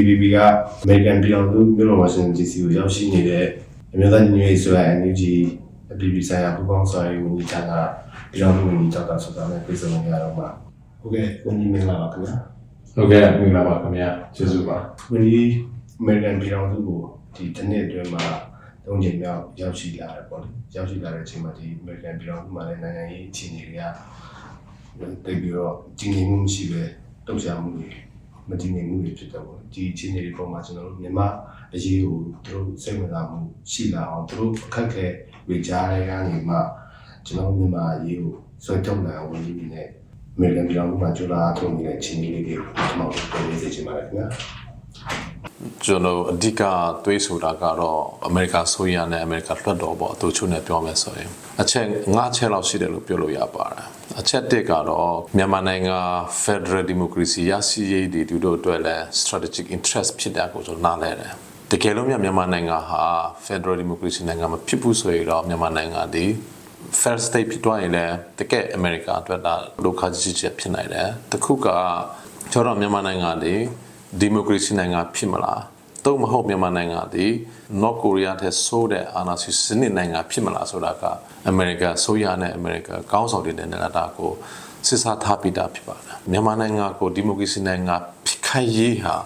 TVB ကအမေရိကန်ပြည်တော်စုမြို့တော်ဝါရှင်တန် DC ကိုရောက်ရှိနေတဲ့အမျိုးသားညီညွတ်ရေးဆိုတဲ့ NUG အပြည်ပြည်ဆိုင်ရာပူးပေါင်းဆောင်ရွက်ရေးဝန်ကြီးဌာနပြည်တော်စုဝန်ကြီးချုပ်တာဆိုတာနဲ့ပြည်စုံနေရတော့မှာဟုတ်ကဲ့ဝန်ကြီးမင်္ဂလာပါခင်ဗျာဟုတ်ကဲ့မင်္ဂလာပါခင်ဗျာကျေးဇူးပါဝန်ကြီးအမေရိကန်ပြည်တော်စုကိုဒီတစ်နှစ်အတွင်းမှာသုံးချိန်မြောက်ရောက်ရှိလာတယ်ပေါ့လေရောက်ရှိလာတဲ့အချိန်မှာဒီအမေရိကန်ပြည်တော်စုမှာလည်းနိုင်ငံရေးအခြေအနေတွေကတိတ်ပြီးတော့ကြီးနေမှုမရှိပဲတုံ့ပြန်မှုတွေ မတည်ငြိမ်မှုတွေဖြစ်တယ်ပေါ့လေဒီအခြေအနေတွေပေါ်မှာကျွန်တော်တို့မြန်မာအရေးကိုသူတို့စိတ်ဝင်စားမှုရှိလာအောင်သူတို့အခက်အခဲဝေကြားတွေကနေမှကျွန်တော်တို့မြန်မာအရေးကိုဆွဲထုတ်နိုင်အောင်ဝန်ကြီးအနေနဲ့အမေရိကန်ပြည်တော်စုမှာကြိုးစားထုတ်နေတဲ့အခြေအနေလေးတွေကိုကျွန်တော်တို့ပြောပြစေချင်ပါတယ်ခင်ဗျာ ကျွန်တော်အဓိကတွေးဆိုတာကတော့အမေရိကန်ဆိုရနဲ့အမေရိကန်လွှတ်တော်ပေါ့အတူချုံနဲ့ပြောမယ်ဆိုရင်အချက်၅ချက်လောက်ရှိတယ်လို့ပြောလို့ရပါတယ်အချက်တစ်ကတော့မြန်မာနိုင်ငံ Federal Democracy ရရှိရေးဒီတို့တို့အတွက်လည်း strategic interest ဖြစ်တာကိုကျွန်တော်နားလဲတယ်တကယ်လို့မြန်မြန်မာနိုင်ငံဟာ Federal Democracy နိုင်ငံမဖြစ်ဘူးဆိုရင်တော့မြန်မာနိုင်ငံဒီ first state ဖြစ်သွားရင်လည်းတကယ်အမေရိကန်အတွက်ဒါဒုက္ခကြီးကြီးဖြစ်နိုင်တယ်တခုကကျွန်တော်မြန်မာနိုင်ငံဒီ ဒီမိုကရေစီနိုင်ငံဖြစ်မလားတော့မဟုတ်မြန်မာနိုင်ငံဒီ North Korea တဲ့ဆိုးတဲ့အာဏာရှင်စနစ်နိုင်ငံဖြစ်မလားဆိုတာကအမေရိကန်ဆိုရနဲ့အမေရိကန်ကောင်းဆောင်တွေနဲ့လည်းဒါကိုစစ်စားထားပြီးသားဖြစ်ပါတယ်မြန်မာနိုင်ငံကိုဒီမိုကရေစီနိုင်ငံဖြစ်ခိုင်ရေးဟာ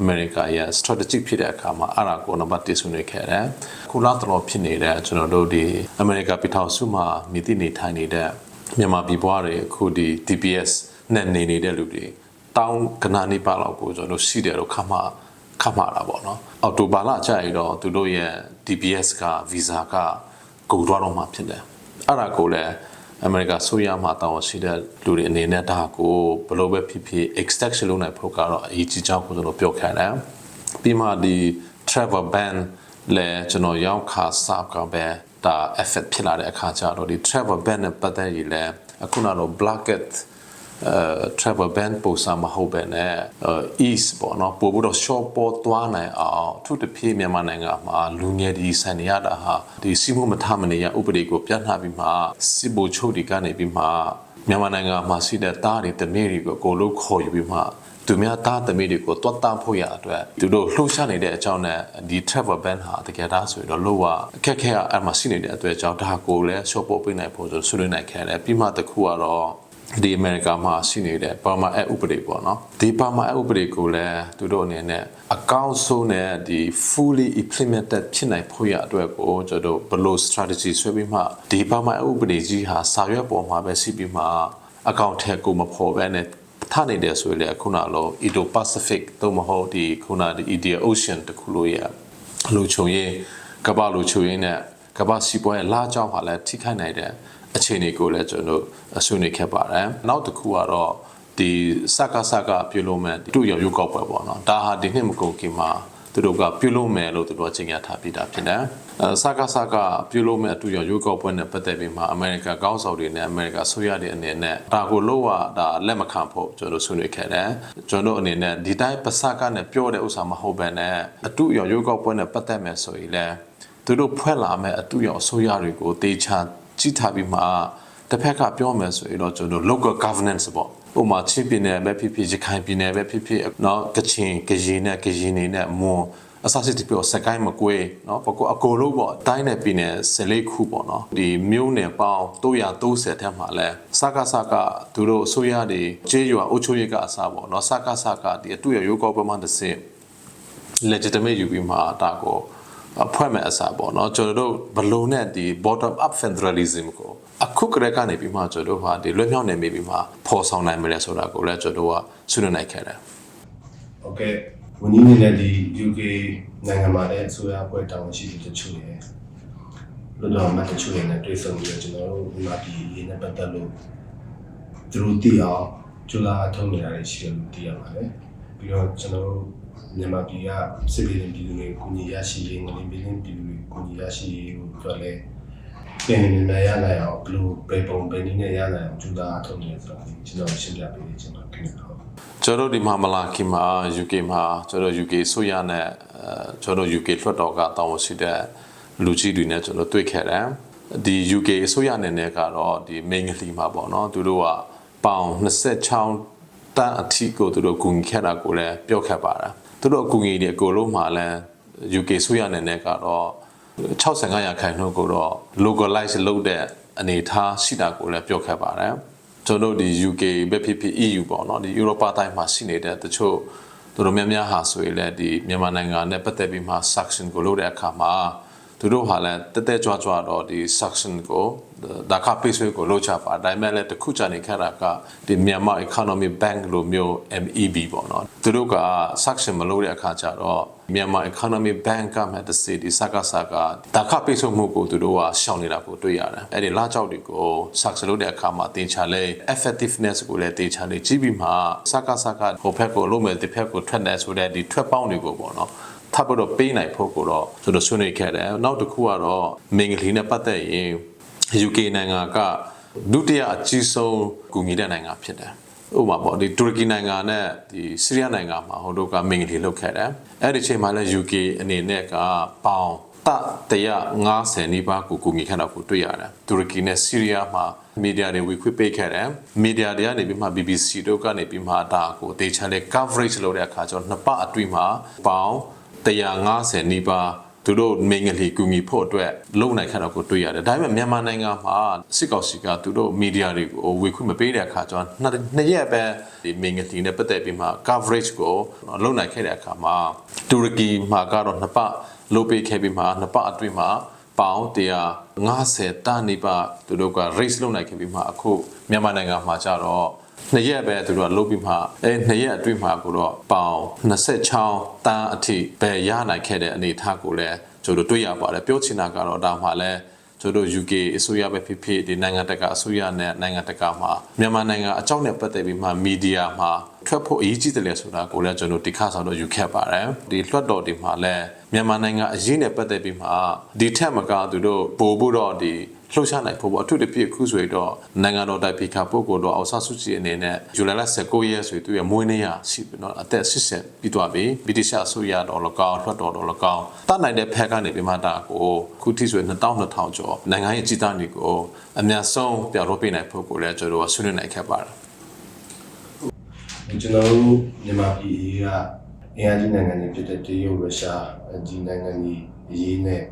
အမေရိကရဲ့ strategic ဖြစ်တဲ့အခါမှာအဲ့ဒါကိုနံပါတ်1ဆွေးနွေးခဲ့တယ်။ခုလာတော်ဖြစ်နေတဲ့ကျွန်တော်တို့ဒီအမေရိကပြည်ထောင်စုမှာမြည်တည်နေထိုင်နေတဲ့မြန်မာပြည်ပွားတွေအခုဒီ TPS နဲ့နေနေတဲ့လူတွေ တောင်းကနာနေပါလောက်ကိုကျွန်တော်တို့ရှိတယ်လို့ခမှခမှတာပေါ့နော်။အော်တိုဘာလကြာရတော့သူတို့ရဲ့ TPS က visa ကကုန်သွားတော့မှဖြစ်တယ်။အဲ့ဒါကိုလည်းအမေရိကဆိုရမှာတောင်းရှိတဲ့လူတွေအနေနဲ့ဒါကိုဘယ်လိုပဲဖြစ်ဖြစ် extension လုပ်နိုင်ဖို့ကတော့အရေးကြီးကြောင်းကိုကျွန်တော်ပြောခဲ့တယ်။ပြီးမှဒီ travel ban လဲကျွန်တော်ရောက်ခါစားကပဲဒါ effect ဖြစ်လာတဲ့အခါကျတော့ဒီ travel ban နဲ့ပတ်သက်ရင်လဲအခုနောက် blanket အဲ travel ban ပို့စာမဟုတ်ပဲနဲ့ east ပေါ့နော်ပို့ပြီးတော့ short ပေါ်သွားနိုင်အောင်သူတဖြည်းမြန်မာနိုင်ငံမှာလူငယ်ဒီဆိုင်နေရတာဟာဒီစီးမှုမထမနေရဥပဒေကိုပြဋ္ဌာန်းပြီးမှစစ်ဘိုလ်ချုပ်တွေကနေပြီးမှမြန်မာနိုင်ငံမှာရှိတဲ့တားတွေတမေတွေကိုကိုလို့ခေါ်ယူပြီးမှသူများသားသမီးတွေကိုတွတ်တဖို့ရအတွက်သူတို့လှုပ်ရှားနေတဲ့အကြောင်းနဲ့ဒီ travel ban ဟာတကယ်ဒါဆိုရင်တော့လို့ကအခက်ခဲအမှရှိနေတဲ့အတွေ့အကြောင်းဒါကိုလည်း short ပေါ်ပေးနိုင်ဖို့ဆိုဆွေးနွေးနိုင်ခဲ့တယ်ပြီးမှတစ်ခုကတော့ ဒီအမေရိကန်မှာရှိနေတဲ့ပါမာအဥပဒေပေါ့နော်ဒီပါမာအဥပဒေကိုလည်းသူတို့အနေနဲ့အကောင့်ဆုံးနဲ့ဒီ fully implemented ဖြစ်နိုင်ဖို့ရအတွက်ကိုကျွန်တော်ဘယ်လို strategy ဆွဲပြီးမှဒီပါမာအဥပဒေကြီးဟာစာရွက်ပေါ်မှာပဲရှိပြီးမှအကောင့်ထဲကိုမဖော်ဘဲနဲ့ထားနေတယ်ဆိုရင်လည်းခုနလို Indo Pacific သို့မဟုတ်ဒီခုနဒီ Indian Ocean တခုလို့ရလူချုံရေးကမ္ဘာလူချုံရေးနဲ့ကမ္ဘာစီးပွားရေးလာကြောင်းဟာလည်းထိခိုက်နိုင်တဲ့ အခြေအနေကိုလည်းကျွန်တော်အဆွေးနွေးခဲ့ပါတယ်။နောက်တစ်ခုကတော့ဒီစကားစကားပြုလို့မဲ့တူရောရုပ်ောက်ပွဲပေါ့နော်။ဒါဟာဒီနှစ်မကုန်ခင်မှာသူတို့ကပြုလို့မယ်လို့သူတို့ကြေညာထားပြီးသားဖြစ်တယ်။အဲစကားစကားပြုလို့မဲ့အတူရောရုပ်ောက်ပွဲနဲ့ပတ်သက်ပြီးမှအမေရိကန်ကောင်းဆောင်တွေနဲ့အမေရိကန်ဆိုရတဲ့အနေနဲ့ဒါကိုလို့ကဒါလက်မခံဖို့ကျွန်တော်ဆွေးနွေးခဲ့တယ်။ကျွန်တော်အနေနဲ့ဒီတိုင်းပစကနဲ့ပြောတဲ့ဥစ္စာမဟုတ်ဘဲနဲ့အတူရောရုပ်ောက်ပွဲနဲ့ပတ်သက်မယ်ဆိုရင်လည်းသူတို့ဖွဲ့လာမဲ့အတူရောအစိုးရတွေကိုတေချာ ကြည့်ထားပြီးမှတစ်ဖက်ကပြောမယ်ဆိုရင်တော့ကျွန်တော် local governance ပေါ့ဥပမာချင်းပြည်နယ်ပဲဖြစ်ဖြစ်ရခိုင်ပြည်နယ်ပဲဖြစ်ဖြစ်เนาะကချင်ကရင်နဲ့ကရင်နေနဲ့မွန်အစစစ်တပြောစကိုင်းမကွေးเนาะပကောအကိုလို့ပေါ့တိုင်းနယ်ပြည်နယ်ဆလေးခုပေါ့เนาะဒီမြို့နယ်ပေါင်း330ထက်မှလဲစကားစကားသူတို့အစိုးရတွေကျေးရွာအုပ်ချုပ်ရေးကအစားပေါ့เนาะစကားစကားဒီအတူရရိုးကောပမာတစ်စင် legitimate ယူပြီးမှဒါကို အဖွဲ့မဲ့အစားပေါ့နော်ကျွန်တော်တို့ဘလုံးနဲ့ဒီ bottom up federalism ကိုအခုကတည်းကနေပြီးမှကျွန်တော်တို့ဟာဒီလွတ်မြောက်နေပြီးမှပေါ်ဆောင်နိုင်မလဲဆိုတာကိုလည်းကျွန်တော်တို့ကဆွေးနွေးနိုင်ခဲ့တယ်။ Okay ဝန်ကြီးနေနဲ့ဒီ UK နိုင်ငံမှာလည်းအစိုးရအဖွဲ့တာဝန်ရှိသူတချို့ရဲ့လွတ်တော်မှတချို့ရဲ့နဲ့တွေ့ဆုံပြီးတော့ကျွန်တော်တို့ဒီမှာဒီရေးနဲ့ပတ်သက်လို့သူတို့သိအောင်ကြိုးစားအထောက်နေတာရှိတယ်လို့သိရပါတယ်။ပြီးတော့ကျွန်တော်တို့ မြန်မာပြည်ကစစ်ပြည်ပြည်သူတွေကိုညီရရှိရေးငလင်းပြည်ပြည်သူတွေကိုညီရရှိရေးကိုပြောလဲပြန်နေနေရနိုင်အောင်ဘယ်လိုပဲပုံပဲနည်းနဲ့ရနိုင်အောင်ကြိုးစားထုံးနေဆိုတာကျွန်တော်ရှင်းပြပေးချင်ပါတယ်ခင်ဗျာကျွန်တော်တို့ဒီမှာမလာခင်မှာ UK မှာကျွန်တော် UK ဆိုရနဲ့အဲကျွန်တော် UK လွှတ်တော်ကတောင်းရှိတဲ့လူကြီးတွေနဲ့ကျွန်တော်တွေ့ခဲ့တယ်ဒီ UK အစိုးရအနေနဲ့ကတော့ဒီ main ကလေးမှာပေါ့နော်သူတို့ကပေါင်26တန်းအထိကိုသူတို့ဂုဏ်ခဲ့တာကိုလည်းပြောခဲ့ပါတယ် သူတို့အကူအညီတွေအကုန်လုံးမှာလဲ UK ဆိုရနေနဲ့ကတော့65ရာခိုင်နှုန်းကိုတော့ localize လုပ်တဲ့အနေအထားရှိတာကိုလည်းပြောခဲ့ပါတယ်ကျွန်တော်တို့ဒီ UK ပဲဖြစ်ဖြစ် EU ပေါ့နော်ဒီ Europa တိုင်းမှာရှိနေတဲ့တချို့သူတို့များများဟာဆိုရင်လည်းဒီမြန်မာနိုင်ငံနဲ့ပတ်သက်ပြီးမှ suction ကိုလုပ်တဲ့အခါမှာ သူတို့ဟာလည်းတက်တက်ကြွကြွတော့ဒီ suction ကိုဒါကပိတ်ဆွေးကိုလုပ်ချပါဒါပေမဲ့လည်းတစ်ခုချနေခဲ့တာကဒီမြန်မာ economy bank လိုမျိုး MEB ပေါ့နော်သူတို့က suction မလုပ်တဲ့အခါကျတော့မြန်မာ economy bank ကမှတစီဒီစကားစကားဒါကပိတ်ဆို့မှုကိုသူတို့ကရှောင်နေတာကိုတွေ့ရတယ်အဲ့ဒီလာကြောက်တွေကို suction လုပ်တဲ့အခါမှာတင်ချလဲ effectiveness ကိုလည်းတင်ချလေကြည့်ပြီးမှစကားစကားဟိုဘက်ကိုလုံးမယ်ဒီဘက်ကိုထွက်တယ်ဆိုတဲ့ဒီထွက်ပေါင်းတွေကိုပေါ့နော် ထပ်ပြီးတော့ပေးနိုင်ဖို့ကိုတော့ကျွန်တော်ဆွေးနွေးခဲ့တယ်နောက်တစ်ခုကတော့မင်္ဂလီနဲ့ပတ်သက်ရင် UK နိုင်ငံကဒုတိယအကြီးဆုံးကူညီတဲ့နိုင်ငံဖြစ်တယ်ဥပမာပေါ့ဒီတူရကီနိုင်ငံနဲ့ဒီဆီးရီးယားနိုင်ငံမှာဟိုတို့ကမင်္ဂလီလုပ်ခဲ့တယ်အဲ့ဒီချိန်မှာလည်း UK အနေနဲ့ကပေါင်တ150နီးပါးကိုကူညီခဲ့တာကိုတွေ့ရတယ်တူရကီနဲ့ဆီးရီးယားမှာမီဒီယာတွေဝေခွင့်ပေးခဲ့တယ်မီဒီယာတွေကနေပြီးမှ BBC တို့ကနေပြီးမှဒါကိုတေချာလေး coverage လုပ်တဲ့အခါကျတော့နှစ်ပတ်အတွင်းမှာပေါင် 150နီးပါးသူတို့မင်္ဂလီကူညီဖို့အတွက်လုံနိုင်ခက်တော့ကိုတွေ့ရတယ်ဒါပေမဲ့မြန်မာနိုင်ငံမှာစစ်ကောင်စီကသူတို့မီဒီယာတွေကိုဝေခွင့်မပေးတဲ့အခါကျတော့နှစ်နှစ်ရက်ပဲဒီမင်္ဂလီနဲ့ပတ်သက်ပြီးမှ coverage ကိုလုံနိုင်ခဲ့တဲ့အခါမှာတူရကီမှာကတော့နှစ်ပတ်လုပ်ပေးခဲ့ပြီးမှနှစ်ပတ်အတွင်းမှာပေါင်150တန်းနီးပါးသူတို့က raise လုပ်နိုင်ခဲ့ပြီးမှအခုမြန်မာနိုင်ငံမှာကျတော့နှစ်ရက်ပဲသူတို့ကလုပ်ပြီးမှအဲနှစ်ရက်အတွင်းမှာကိုတော့ပေါင်26တန်းအထိပဲရနိုင်ခဲ့တဲ့အနေအထားကိုလည်းကျွန်တော်တို့တွေ့ရပါတယ်ပြောချင်တာကတော့ဒါမှလည်းကျွန်တော်တို့ UK အစိုးရပဲဖြစ်ဖြစ်ဒီနိုင်ငံတကာအစိုးရနဲ့နိုင်ငံတကာမှာမြန်မာနိုင်ငံအကြောင်းနဲ့ပတ်သက်ပြီးမှမီဒီယာမှာထွက်ဖို့အရေးကြီးတယ်လေဆိုတာကိုလည်းကျွန်တော်ဒီခါဆောင်တော့ယူခဲ့ပါတယ်ဒီလွှတ်တော်တွေမှာလည်းမြန်မာနိုင်ငံအရေးနဲ့ပတ်သက်ပြီးမှဒီထက်မကသူတို့ပို့ဖို့တော့ဒီ လှုပ်ရှားနိုင်ဖို့ပေါ့အထူးသဖြင့်အခုဆိုရင်တော့နိုင်ငံတော်တိုင်ပင်ခံပုဂ္ဂိုလ်တော်အောင်ဆန်းစုကြည်အနေနဲ့ဇူလိုင်လ19ရက်ဆိုရင်သူရဲ့မွေးနေ့ရရှိပြီနော်အသက်80ပြီးသွားပြီဗြိတိရှအစိုးရတော်လကောင်းလွှတ်တော်တော်လကောင်းတတ်နိုင်တဲ့ဖက်ကနေပြမတာကိုခုထိဆိုရင်2200ကျော်နိုင်ငံရဲ့ကြီးသားတွေကိုအများဆုံးပြောင်းလို့ပေးနိုင်ဖို့ကိုလည်းကျွန်တော်တို့ဆွေးနွေးနိုင်ခဲ့ပါတယ်ကျွန်တော်တို့မြန်မာပြည်အေးကအင်အားကြီးနိုင်ငံတွေဖြစ်တဲ့တရုတ်ရုရှားဒီနိုင်ငံကြီးအရေးနဲ့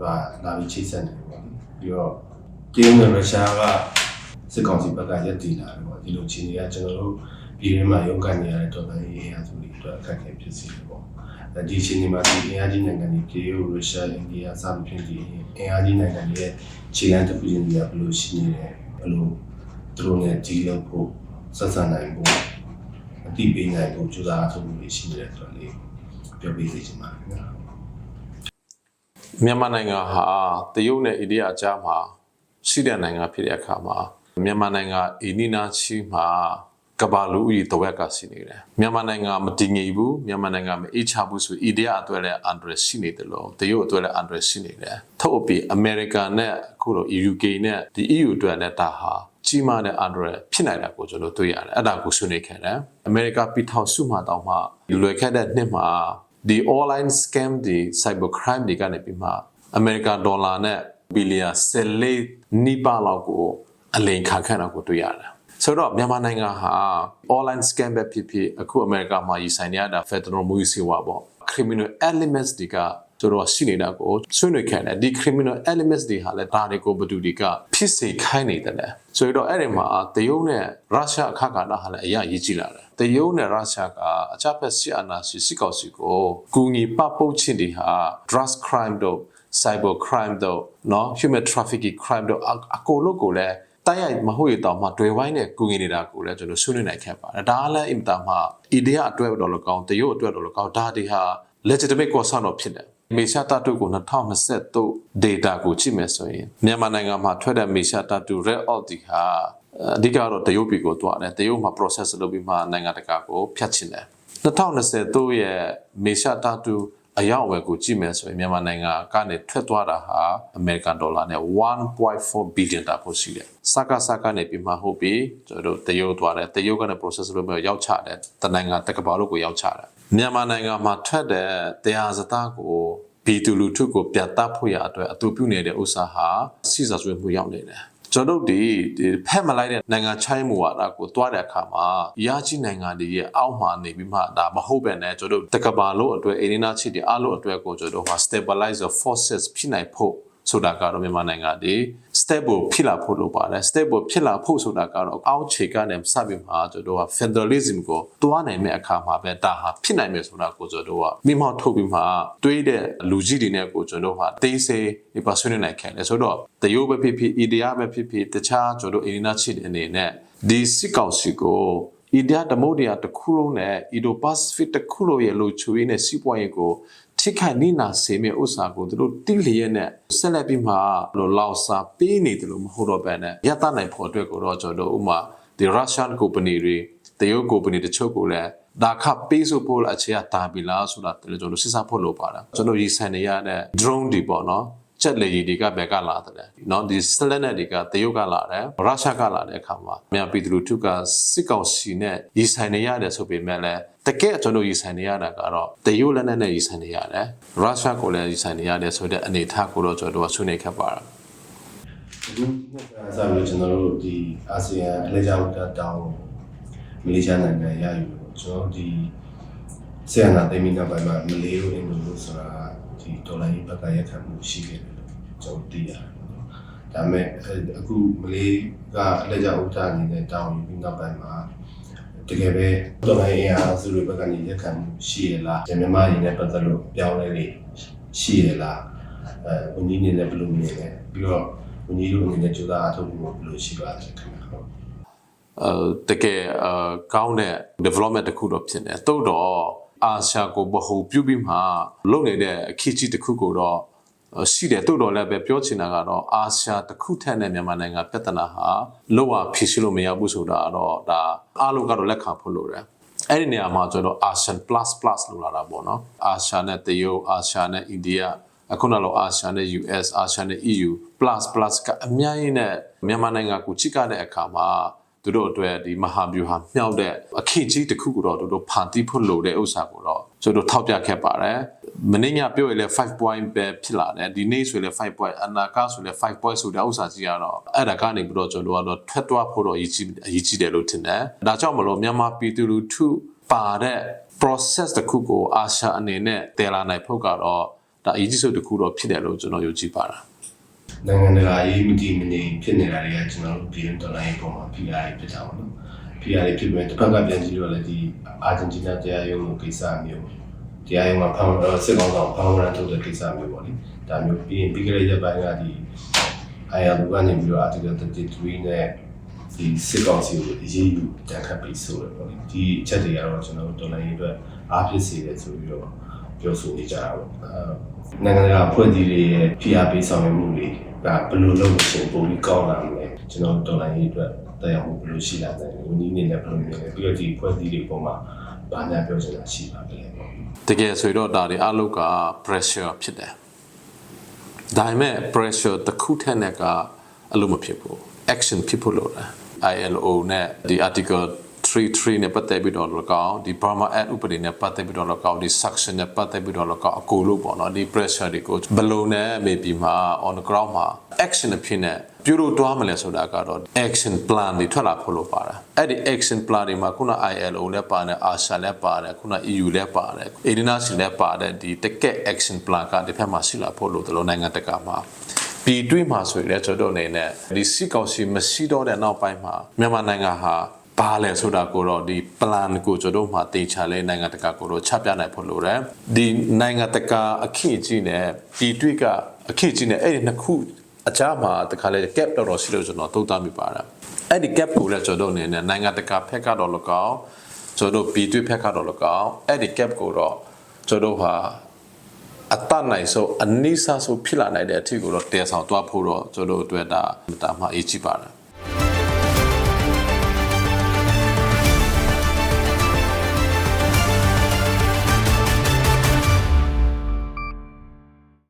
ဟာလာပြီးချိတ်ဆက်နေတယ်ပေါ့ ပြီးတော့တရုတ်နဲ့ရုရှားကစစ်ကောင်စီဘက်ကရက်တည်လာတယ်ပေါ့ဒီလိုခြေနေကကျွန်တော်တို့ပြည်တွင်းမှာရုန်းကန်နေရတဲ့တော်လှန်ရေးအင်အားစုတွေအတွက်အခက်အခဲဖြစ်စေတယ်ပေါ့အဲဒီခြေနေမှာဒီအင်အားကြီးနိုင်ငံတွေတရုတ်ရုရှားအိန္ဒိယစသဖြင့်ဒီအင်အားကြီးနိုင်ငံတွေရဲ့ခြေလှမ်းတစ်ခုချင်းတွေကဘယ်လိုရှိနေတယ်ဘယ်လိုသူတို့နဲ့ကြီးလို့ဖို့ဆက်ဆံနိုင်ဖို့အတိပေးနိုင်ဖို့ကြိုးစားအထောက်အကူရှိနေတယ်ဆိုတော့လေပြောပြသေးချင်ပါတယ်ခင်ဗျာ မြန်မာနိုင်ငံဟာတရုတ်နဲ့အိန္ဒိယအကြားမှာရှိတဲ့နိုင်ငံဖြစ်တဲ့အခါမှာမြန်မာနိုင်ငံအိန္ဒိနာချီမှာကဘာလူဦးရေတဝက်ကရှိနေတယ်မြန်မာနိုင်ငံမတည်ငြိမ်ဘူးမြန်မာနိုင်ငံမအေးချဘူးဆိုအိန္ဒိယအတွက်လည်းအန်ဒရရှိနေတယ်လို့တရုတ်အတွက်လည်းအန်ဒရရှိနေတယ်ထို့အပြင်အမေရိကန်နဲ့အခုလို UK နဲ့ဒီ EU အတွက်လည်းဒါဟာကြီးမားတဲ့အန်ဒရဖြစ်နိုင်တာကိုကျွန်တော်တွေ့ရတယ်အဲ့ဒါကိုဆွေးနွေးခဲ့တယ်အမေရိကပြည်ထောင်စုမှာတောင်မှလွယ်ခဲ့တဲ့နှစ်မှာ ဒီ online scam ဒီ cyber crime တွေကနေပြီးမှအမေရိကန်ဒေါ်လာနဲ့ဘီလီယံ14နီးပါးလောက်ကိုအလိန်ခံခံတာကိုတွေ့ရတယ်ဆိုတော့မြန်မာနိုင်ငံဟာ online scam ပဲဖြစ်ဖြစ်အခုအမေရိကမှာရည်ဆိုင်နေရတာ federal မူစီဝါပေါ့ criminal elements တွေက ကျွန်တော်ရှိနေတာကိုဆွေးနွေးခဲ့တယ်ဒီ criminal elements တွေဟာလည်းဒါတွေကိုဘယ်သူတွေကဖြစ်စေခိုင်းနေတယ်လဲဆိုတော့အဲ့ဒီမှာတရုတ်နဲ့ရုရှားအခါကဏ္ဍဟာလည်းအရင်ရည်ကြည်လာတယ်တရုတ်နဲ့ရုရှားကအကြမ်းဖက်စစ်အာဏာရှင်စစ်ကောင်စီကိုကူညီပပုတ်ခြင်းတွေဟာ drugs crime တို့ cyber crime တို့နော် human trafficking crime တို့အအကိုလို့ကိုလည်းတိုက်ရိုက်မဟုတ်ရတော့မှတွေ့ဝိုင်းနဲ့ကူညီနေတာကိုလည်းကျွန်တော်ဆွေးနွေးနိုင်ခဲ့ပါတယ်ဒါလည်းအင်တာမှာ idea အတွက်တော့လကောင်းတရုတ်အတွက်တော့လကောင်းဒါတွေဟာ legitimate concern တော့ဖြစ်တယ် မေရှာတတုကို2023 data ကိုကြည့်မယ်ဆိုရင်မြန်မာနိုင်ငံမှာထွက်တဲ့မေရှာတတု red out ဒီဟာအဓိကတော့တရုတ်ပြည်ကိုတွားတယ်တရုတ်မှာ process လုပ်ပြီးမှနိုင်ငံတကာကိုဖြတ်ချင်တယ်2023ရဲ့မေရှာတတုအရောက်အဝယ်ကိုကြည့်မယ်ဆိုရင်မြန်မာနိုင်ငံကနေထွက်သွားတာဟာအမေရိကန်ဒေါ်လာနဲ့1.4 billion တာပို့ရှိတယ်။စကားစကားနဲ့ပြီးမှဟုတ်ပြီကျွန်တော်တို့တရုတ်သွားတယ်တရုတ်ကနေ process လုပ်ပြီးရောက်ချတယ်တနိုင်ငံတကဘာလို့ကိုရောက်ချတယ် မြန်မာနိုင်ငံမှာထွက်တဲ့တရားစသားကိုဘီတူလူထုကိုပြတ်သားဖို့ရအတွက်အတူပြုနေတဲ့ဥစ္စာဟာစီစာဆွေးမှုရောက်နေတယ်ကျွန်တော်တို့ဒီဒီဖက်မလိုက်တဲ့နိုင်ငံချိုင်းမူဝါဒကိုတွားတဲ့အခါမှာအရာကြီးနိုင်ငံတွေရဲ့အောက်မှာနေပြီးမှဒါမဟုတ်ပဲနဲ့ကျွန်တော်တို့တကဘာလို့အတွက်အင်းနာချစ်တွေအားလို့အတွက်ကိုကျွန်တော်တို့ဟာ stabilizer forces ဖြစ်နိုင်ဖို့ ဆိုတာကတော့မြန်မာနိုင်ငံဒီ step ကိုဖြစ်လာဖို့လိုပါတယ် step ကိုဖြစ်လာဖို့ဆိုတာကတော့အောက်ခြေကနေစပြီးမှကျွန်တော်တို့က federalism ကိုတွားနိုင်မဲ့အခါမှာပဲဒါဟာဖြစ်နိုင်မယ်ဆိုတာကိုကျွန်တော်တို့ကမိမောက်ထုတ်ပြီးမှတွေးတဲ့လူကြီးတွေနဲ့ကိုကျွန်တော်တို့ဟာတေးစေးဒီပါဆွေးနွေးနိုင်ခဲ့တယ်ဆိုတော့တရုတ်ပဲဖြစ်ဖြစ် India ပဲဖြစ်ဖြစ်တခြားကျွန်တော်တို့အင်းနာချစ်တဲ့အနေနဲ့ဒီစစ်ကောင်စီကိုအီဒီယာဒမိုဒီယာတစ်ခုလုံးနဲ့အီဒိုပစိဖစ်တစ်ခုလုံးရဲ့လိုချူရင်းနဲ့စီးပွားရေးကို ထိခိုက်နေနာစေမယ့်ဥစ္စာကိုသူတို့တိလျက်နဲ့ဆက်လက်ပြီးမှလို့လောက်စာပေးနေတယ်လို့မဟုတ်တော့ဘဲနဲ့ရတနိုင်ဖို့အတွက်ကိုတော့ကျွန်တော်တို့ဥမာဒီ Russian company တွေတရုတ် company တချို့ကိုလည်းဒါခပေးဆိုဖို့အခြေအတာပြီလားဆိုတာကျွန်တော်တို့စစ်စားဖို့လိုပါတယ်ကျွန်တော်ရည်ဆိုင်နေရတဲ့ drone တွေပေါ့နော် ချက်လေကြီးတွေကဘယ်ကလာတယ်เนาะဒီစလက်နဲ့တွေကတရုတ်ကလာတယ်ရုရှားကလာတဲ့အခါမှာမြန်ပြည်သူလူထုကစစ်ကောင်စီနဲ့ရီဆိုင်နေရတယ်ဆိုပေမဲ့လည်းတကယ်ကျွန်တော်ရီဆိုင်နေရတာကတော့တရုတ်လက်နက်နဲ့ရီဆိုင်နေရတယ်ရုရှားကိုလည်းရီဆိုင်နေရတယ်ဆိုတဲ့အနေအထားကိုတော့ကျွန်တော်တို့ကဆွေးနွေးခဲ့ပါတာ အခုနှစ်ဆပြီးကျွန်တော်တို့ဒီအာဆီယံအလဲကြောင်းတောင်းမလေးရှားနိုင်ငံရယူလို့ကျွန်တော်ဒီဆီယံနာသိမ်းပြီးနောက်ပိုင်းမှာမလေးတို့အင်ဒိုလို့ဆိုတာ ဒီဒေါ်လာရေးဘက်ကရက်ခံမှုရှိခဲ့တယ်လို့ကျွန်တော်သိရတယ်ပေါ့နော်။ဒါပေမဲ့အခုမလေးကအလဲကြောင်းဥဒ္ဒါအနေနဲ့တောင်းပြီးနောက်ပိုင်းမှာတကယ်ပဲဒေါ်လာရေးအားစုတွေဘက်ကနေရက်ခံမှုရှိရလား။မြန်မာရင်းနဲ့ပတ်သက်လို့ပြောင်းလဲနေရှိရလား။အဲဝန်ကြီးနေနဲ့ဘယ်လိုမြင်လဲပြီးတော့ဝန်ကြီးတို့အနေနဲ့ကြိုးစားအားထုတ်ဖို့ဘယ်လိုရှိပါလဲခင်ဗျာဟုတ်အဲတကယ်အကောင်းတဲ့ development တစ်ခုတော့ဖြစ်နေတိုးတော့ အာရှကိုဘဟုပြုပြီးမှလုပ်နေတဲ့အခက်အခဲတစ်ခုကိုတော့အဲရှိတယ်တိုးတော့လည်းပဲပြောချင်တာကတော့အာရှတစ်ခုထက်နဲ့မြန်မာနိုင်ငံပြဿနာဟာလောကဖြစ်ရှိလို့မရဘူးဆိုတာကတော့ဒါအားလုံးကတော့လက်ခံဖို့လိုတယ်အဲ့ဒီနေရာမှာကျွန်တော် ASEAN plus plus လို့လာတာပေါ့နော်အာရှနဲ့တရုတ်အာရှနဲ့အိန္ဒိယအခုနောက်အာရှနဲ့ US အာရှနဲ့ EU plus plus ကအများကြီးနဲ့မြန်မာနိုင်ငံကိုချိကတဲ့အခါမှာ သူတို့အတွက်ဒီမဟာဗျူဟာမြောက်တဲ့အခက်ကြီးတစ်ခုကိုတော့သူတို့ဖန်တီးဖို့လိုတဲ့ဥစ္စာကိုတော့ကျွန်တော်ထောက်ပြခဲ့ပါတယ်မင်းညပြောရလဲ5 point ပဲဖြစ်လာတယ်ဒီနေ့ဆိုလဲ5 point အနာကဆိုလဲ5 point ဆိုတဲ့ဥစ္စာကြီးကတော့အဲ့ဒါကနေပြီးတော့ကျွန်တော်ကတော့ထွက်သွားဖို့တော့အရေးကြီးအရေးကြီးတယ်လို့ထင်တယ်ဒါကြောင့်မလို့မြန်မာပြည်သူလူထုပါတဲ့ process တစ်ခုကိုအာရှအနေနဲ့တည်လာနိုင်ဖို့ကတော့ဒါအရေးကြီးဆုံးတစ်ခုတော့ဖြစ်တယ်လို့ကျွန်တော်ယုံကြည်ပါတယ် နိုင်ငံတကာရေးမတည်မနေဖြစ်နေတာတွေကကျွန်တော်တို့ပြည်တွင်းဒေါ်လာရေးပုံမှာ PR ဖြစ်တာပေါ့နော် PR ဖြစ်ပြီးတစ်ဖက်ကပြန်ကြည့်တော့လည်းဒီအာဂျင်တီးနားတရားရုံးလိုကိစ္စမျိုးတရားရုံးမှာဖောင်းစစ်ကောင်ဆောင်ဖောင်းရန်ထုတ်တဲ့ကိစ္စမျိုးပေါ့လေဒါမျိုးပြီးရင်ပြီးကြတဲ့ရက်ပိုင်းကဒီ ILO ကနေပြီးတော့ Article 33နဲ့ဒီစစ်ကောင်စီကိုအရေးယူတန်ခတ်ပြီးဆိုရပေါ့လေဒီအချက်တွေကတော့ကျွန်တော်တို့ဒေါ်လာရေးအတွက်အားဖြစ်စေတယ်ဆိုပြီးတော့ပြောဆိုနေကြတာပေါ့အဲနိုင်ငံတကာဖွဲ့စည်းတွေရဲ့ PR ပေးဆောင်ရွက်မှုတွေ ကဘယ်လိုလုပ်လို့ရှိရင်ပုံပြီးကောင်းလာမလဲကျွန်တော်ဒေါ်လာရေးအတွက်တရားမှုဘယ်လိုရှိလာတယ်ဝန်ကြီးအနေနဲ့ဘယ်လိုမြင်လဲပြီးတော့ဒီဖွဲ့စည်းတွေပေါ်မှာဘာများပြောချင်တာရှိပါလဲပေါ့တကယ်ဆိုတော့ဒါတွေအလုပ်က pressure ဖြစ်တယ်ဒါပေမဲ့ pressure တစ်ခုထက်နဲ့ကအလုပ်မဖြစ်ဘူး action ဖြစ်ဖို့လိုတယ် ILO နဲ့ဒီ article 33နဲ့ပတ်သက်ပြီးတော့၎င်းဒီ Burma Act ဥပဒေနဲ့ပတ်သက်ပြီးတော့၎င်းဒီ suction နဲ့ပတ်သက်ပြီးတော့၎င်းအကိုလို့ပေါ့နော်ဒီ pressure တွေကိုဘယ်လိုနဲ့ maybe မှာ on the ground မှာ action အဖြစ်နဲ့ပြုလို့တွားမလဲဆိုတာကတော့ action plan တွေထွက်လာဖို့လိုပါတယ်အဲ့ဒီ action plan တွေမှာခုန ILO လည်းပါတယ် ASEAN လည်းပါတယ်ခုန EU လည်းပါတယ် international လည်းပါတယ်ဒီတကက် action plan ကဒီဖက်မှာရှိလာဖို့လိုတယ်လို့နိုင်ငံတကာမှာပြည်တွင်းမှာဆိုရင်လည်းကျွန်တော်တို့အနေနဲ့ဒီစီကောင်စီမရှိတော့တဲ့နောက်ပိုင်းမှာမြန်မာနိုင်ငံဟာ ဘာလဲဆိုတာကိုတော့ဒီ plan ကိုကျွန်တော်တို့မှတင်ချလဲနိုင်ငံတကာကိုတော့ချပြနိုင်ဖို့လိုတယ်ဒီနိုင်ငံတကာအခင်းအကျင်းနဲ့ပြည်တွင်းကအခင်းအကျင်းနဲ့အဲ့ဒီနှစ်ခုအကြမှာတခါလေ gap တော်တော်ရှိလို့ကျွန်တော်သုံးသပ်မိပါတယ်အဲ့ဒီ gap ကိုလည်းကျွန်တော်တို့အနေနဲ့နိုင်ငံတကာဖက်ကတော့လကောက်ကျွန်တော်တို့ပြည်တွင်းဖက်ကတော့လကောက်အဲ့ဒီ gap ကိုတော့ကျွန်တော်တို့ဟာအတတ်နိုင်ဆုံးအနိစ္စဆုံးဖြစ်လာနိုင်တဲ့အထီကိုတော့တည်ဆောင်သွားဖို့တော့ကျွန်တော်တို့အတွက်ဒါဒါမှအရေးကြီးပါတယ်